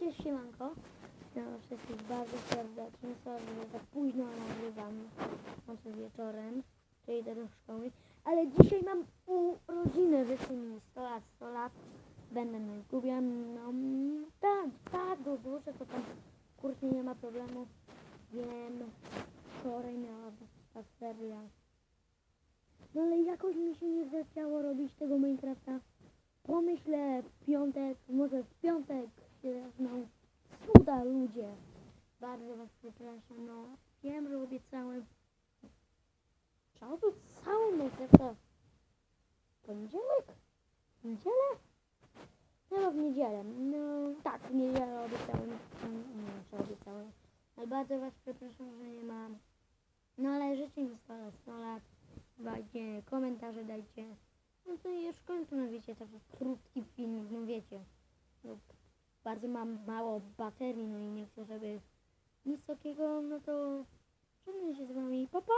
cześć siemanko. No, wszystkich bardzo serdecznie. Sorry, że tak późno nagrywam. Może wieczorem, czy idę do szkoły. Ale dzisiaj mam urodziny. Życzę mi 100 lat, 100 lat. Będę na YouTubie. No, tak, tak, do duszy to tam kurczę nie ma problemu. Wiem, wczoraj miała ta seria. No ale jakoś mi się nie zechciało robić tego Minecrafta. Pomyślę w piątek, może w piątek ludzie. Bardzo was przepraszam, no wiem, że obiecałem. Czy obiecałem w poniedziałek? W niedzielę? Chyba w niedzielę. No tak, w niedzielę obiecałem. Nie wiem, czy obiecałem. Ale bardzo was przepraszam, że nie mam. No ale życzę mi 100 lat, 100 lat. Dajcie komentarze, dajcie. No to już kończę, no wiecie, taki krótki filmik, no wiecie bardzo mam mało baterii, no i nie chcę, żeby nic takiego, no to żegnam się z wami, pa pa!